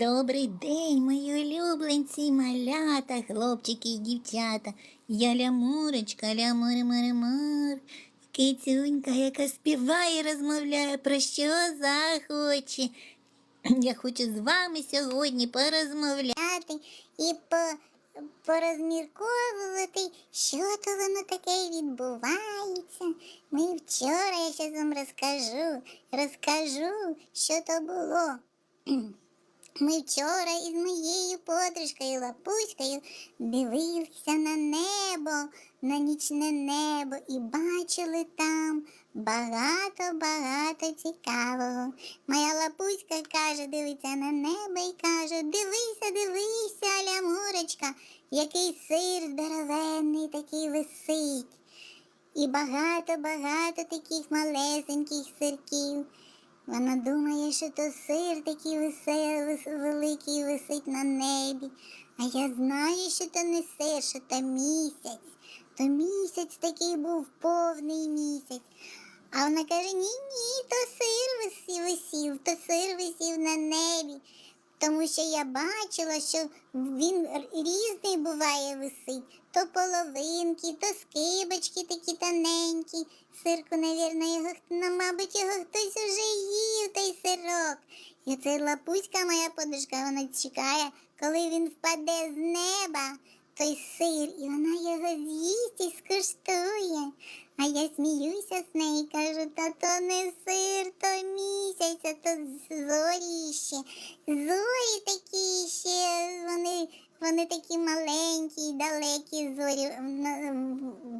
Добрий день, мої улюбленці, малята, хлопчики і дівчата. Я лямурочка, лямур мур мур Кицюнька, яка співає, розмовляє, про що захоче. Я хочу з вами сьогодні порозмовляти і по, порозмірковувати, що то воно таке відбувається. Ми вчора, я зараз вам розкажу, розкажу, що то було. Ми вчора із моєю подружкою Лапуською дивилися на небо, на нічне небо і бачили там багато-багато цікавого. Моя лапуська каже, дивиться на небо і каже: Дивися, дивися, лямурочка, який сир здоровенний такий висить. І багато-багато таких малесеньких сирків. Вона думає, що то сир такий веселий, великий висить на небі. А я знаю, що то не сир, що то місяць. То місяць такий був повний місяць. А вона каже: ні, ні, то сир висів, висів, то сир висів на небі. Тому що я бачила, що він різний буває висить. То половинки, то скибочки такі тоненькі. Сирку, навірно, його, ну, мабуть, його хтось уже їв, той сирок. І оцей лапуська, моя подружка, вона чекає, коли він впаде з неба, той сир, і вона його з'їсть і скуштує. А я сміюся з нею і кажу, та то не сир, то місяць, а то зорі ще. Зорі такі ще, вони, вони такі маленькі, й далекі зорі,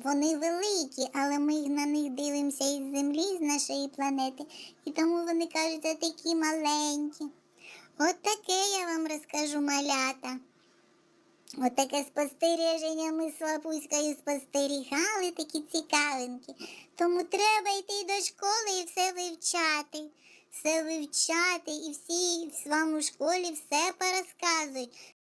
вони великі, але ми на них дивимося із землі, з нашої планети, і тому вони кажуть, «А такі маленькі. От таке я вам розкажу малята. От таке спостереження ми з Лапуською спостерігали, такі цікавинки. Тому треба йти до школи і все вивчати. Все вивчати і всі вам у школі все порозказують.